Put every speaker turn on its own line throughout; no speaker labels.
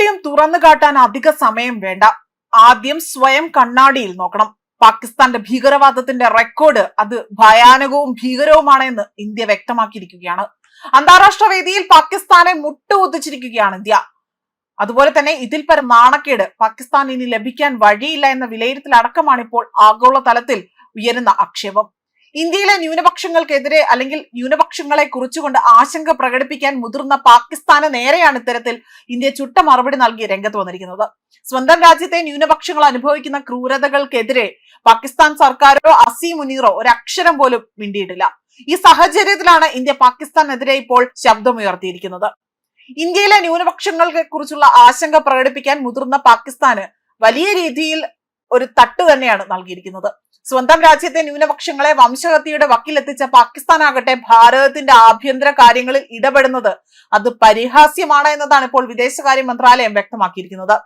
കാപട്യം തുറന്നു കാട്ടാൻ അധിക സമയം വേണ്ട. ആദ്യം സ്വയം കണ്ണാടിയിൽ നോക്കണം. പാകിസ്ഥാന്റെ ഭീകരവാദത്തിന്റെ റെക്കോർഡ് അത് ഭയാനകവും ഭീകരവുമാണ് എന്ന് ഇന്ത്യ വ്യക്തമാക്കിയിരിക്കുകയാണ്. അന്താരാഷ്ട്ര വേദിയിൽ പാകിസ്ഥാനെ മുട്ടുകുത്തിച്ചിരിക്കുകയാണ് ഇന്ത്യ. അതുപോലെ തന്നെ ഇതിൽ പരം നാണക്കേട് പാകിസ്ഥാൻ ഇനി ലഭിക്കാൻ വഴിയില്ല എന്ന വിലയിരുത്തൽ ഇപ്പോൾ ആഗോള തലത്തിൽ ഉയരുന്ന ആക്ഷേപം. ഇന്ത്യയിലെ ന്യൂനപക്ഷങ്ങൾക്കെതിരെ അല്ലെങ്കിൽ ന്യൂനപക്ഷങ്ങളെ കുറിച്ചുകൊണ്ട് ആശങ്ക പ്രകടിപ്പിക്കാൻ മുതിർന്ന പാകിസ്ഥാന് നേരെയാണ് ഇത്തരത്തിൽ ഇന്ത്യ ചുട്ട മറുപടി നൽകി രംഗത്ത് വന്നിരിക്കുന്നത്. സ്വന്തം രാജ്യത്തെ ന്യൂനപക്ഷങ്ങൾ അനുഭവിക്കുന്ന ക്രൂരതകൾക്കെതിരെ പാകിസ്ഥാൻ സർക്കാരോ അസീം മുനീറോ ഒരക്ഷരം പോലും മിണ്ടിയിട്ടില്ല. ഈ സാഹചര്യത്തിലാണ് ഇന്ത്യ പാകിസ്ഥാനെതിരെ ഇപ്പോൾ ശബ്ദമുയർത്തിയിരിക്കുന്നത്. ഇന്ത്യയിലെ ന്യൂനപക്ഷങ്ങളെ കുറിച്ചുള്ള ആശങ്ക പ്രകടിപ്പിക്കാൻ മുതിർന്ന പാകിസ്ഥാന് വലിയ രീതിയിൽ ഒരു തട്ട് തന്നെയാണ് നൽകിയിരിക്കുന്നത്. സ്വന്തം രാജ്യത്തെ ന്യൂനപക്ഷങ്ങളെ വംശഹത്യയുടെ വക്കിലെത്തിച്ച പാകിസ്ഥാനാകട്ടെ ഭാരതത്തിന്റെ ആഭ്യന്തര കാര്യങ്ങളിൽ ഇടപെടുന്നത് അത് പരിഹാസ്യമാണ് എന്നതാണ് ഇപ്പോൾ വിദേശകാര്യ മന്ത്രാലയം വ്യക്തമാക്കിയിരിക്കുന്നത്.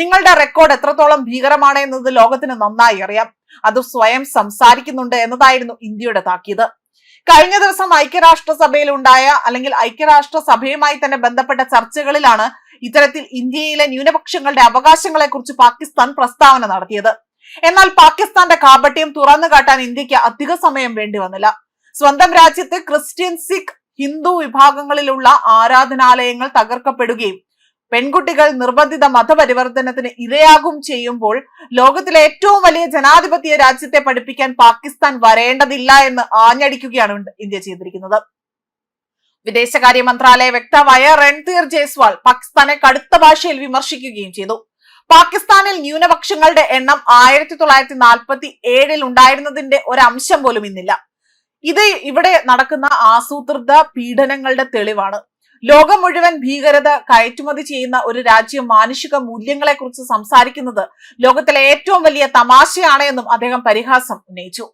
നിങ്ങളുടെ റെക്കോർഡ് എത്രത്തോളം ഭീകരമാണ് എന്നത് ലോകത്തിന് നന്നായി അറിയാം. അത് സ്വയം സംസാരിക്കുന്നുണ്ട് എന്നതായിരുന്നു ഇന്ത്യയുടെ താക്കീത്. കഴിഞ്ഞ ദിവസം ഐക്യരാഷ്ട്രസഭയിൽ ഉണ്ടായ അല്ലെങ്കിൽ ഐക്യരാഷ്ട്രസഭയുമായി തന്നെ ബന്ധപ്പെട്ട ചർച്ചകളിലാണ് ഇത്തരത്തിൽ ഇന്ത്യയിലെ ന്യൂനപക്ഷങ്ങളുടെ അവകാശങ്ങളെക്കുറിച്ച് പാകിസ്ഥാൻ പ്രസ്താവന നടത്തിയത്. എന്നാൽ പാകിസ്ഥാന്റെ കാപട്യം തുറന്നു കാട്ടാൻ ഇന്ത്യയ്ക്ക് അധിക സമയം വേണ്ടി വന്നില്ല. സ്വന്തം രാജ്യത്ത് ക്രിസ്ത്യൻ സിഖ് ഹിന്ദു വിഭാഗങ്ങളിലുള്ള ആരാധനാലയങ്ങൾ തകർക്കപ്പെടുകയും പെൺകുട്ടികൾ നിർബന്ധിത മതപരിവർത്തനത്തിന് ഇരയാകും ചെയ്യുമ്പോൾ ലോകത്തിലെ ഏറ്റവും വലിയ ജനാധിപത്യ രാജ്യത്തെ പഠിപ്പിക്കാൻ പാകിസ്ഥാൻ വരേണ്ടതില്ല എന്ന് ആഞ്ഞടിക്കുകയാണ് ഇന്ത്യ ചെയ്തിരിക്കുന്നത്. വിദേശകാര്യ മന്ത്രാലയ വക്താവായ രൺധീർ ജയ്സ്വാൾ പാകിസ്ഥാനെ കടുത്ത ഭാഷയിൽ വിമർശിക്കുകയും ചെയ്തു. പാകിസ്ഥാനിൽ ന്യൂനപക്ഷങ്ങളുടെ എണ്ണം ആയിരത്തി തൊള്ളായിരത്തി നാൽപ്പത്തി ഏഴിൽ ഉണ്ടായിരുന്നതിന്റെ ഒരംശം പോലും ഇന്നില്ല. ഇത് ഇവിടെ നടക്കുന്ന ആസൂത്രിത പീഡനങ്ങളുടെ തെളിവാണ്. ലോകം മുഴുവൻ ഭീകരത കയറ്റുമതി ചെയ്യുന്ന ഒരു രാജ്യം മാനുഷിക മൂല്യങ്ങളെക്കുറിച്ച് സംസാരിക്കുന്നത് ലോകത്തിലെ ഏറ്റവും വലിയ തമാശയാണ് എന്നും അദ്ദേഹം പരിഹാസം ഉന്നയിച്ചു.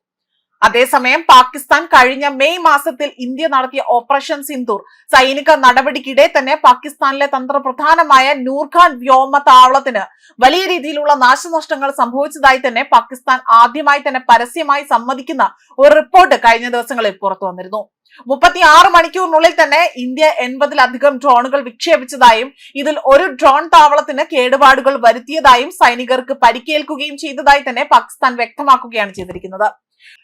അതേസമയം പാകിസ്ഥാൻ കഴിഞ്ഞ മെയ് മാസത്തിൽ ഇന്ത്യ നടത്തിയ ഓപ്പറേഷൻ സിന്ദൂർ സൈനിക നടപടിക്കിടെ തന്നെ പാകിസ്ഥാനിലെ തന്ത്രപ്രധാനമായ നൂർഖാൻ വ്യോമ താവളത്തിന് വലിയ രീതിയിലുള്ള നാശനഷ്ടങ്ങൾ സംഭവിച്ചതായി തന്നെ പാകിസ്ഥാൻ ആദ്യമായി തന്നെ പരസ്യമായി സമ്മതിക്കുന്ന ഒരു റിപ്പോർട്ട് കഴിഞ്ഞ ദിവസങ്ങളിൽ പുറത്തു വന്നിരുന്നു മുപ്പത്തി ആറ് മണിക്കൂറിനുള്ളിൽ തന്നെ ഇന്ത്യ എൺപതിലധികം ഡ്രോണുകൾ വിക്ഷേപിച്ചതായും ഇതിൽ ഒരു ഡ്രോൺ താവളത്തിന് കേടുപാടുകൾ വരുത്തിയതായും സൈനികർക്ക് പരിക്കേൽക്കുകയും ചെയ്തതായി തന്നെ പാകിസ്ഥാൻ വ്യക്തമാക്കുകയാണ് ചെയ്തിരിക്കുന്നത്.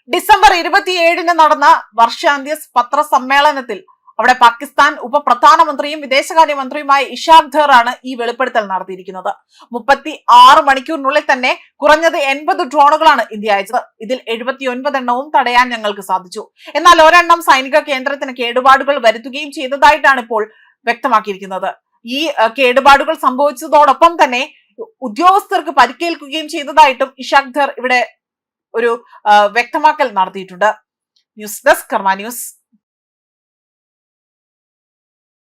ഡിസംബർ ഇരുപത്തിയേഴിന് നടന്ന വർഷാന്ത്യ പത്രസമ്മേളനത്തിൽ അവിടെ പാകിസ്ഥാൻ ഉപപ്രധാനമന്ത്രിയും വിദേശകാര്യമന്ത്രിയുമായ ഇഷാഖ് ആണ് ഈ വെളിപ്പെടുത്തൽ നടത്തിയിരിക്കുന്നത്. മുപ്പത്തി ആറ് മണിക്കൂറിനുള്ളിൽ തന്നെ കുറഞ്ഞത് എൺപത് ഡ്രോണുകളാണ് ഇന്ത്യ അയച്ചത്. ഇതിൽ എഴുപത്തി ഒൻപത് എണ്ണവും തടയാൻ ഞങ്ങൾക്ക് സാധിച്ചു. എന്നാൽ ഒരെണ്ണം സൈനിക കേന്ദ്രത്തിന് കേടുപാടുകൾ വരുത്തുകയും ചെയ്തതായിട്ടാണ് ഇപ്പോൾ വ്യക്തമാക്കിയിരിക്കുന്നത്. ഈ കേടുപാടുകൾ സംഭവിച്ചതോടൊപ്പം തന്നെ ഉദ്യോഗസ്ഥർക്ക് പരിക്കേൽക്കുകയും ചെയ്തതായിട്ടും ഇഷാഖ് ധർ ഇവിടെ ഒരു വ്യക്തമാക്കൽ നടത്തിയിട്ടുണ്ട്. News desk Karma news.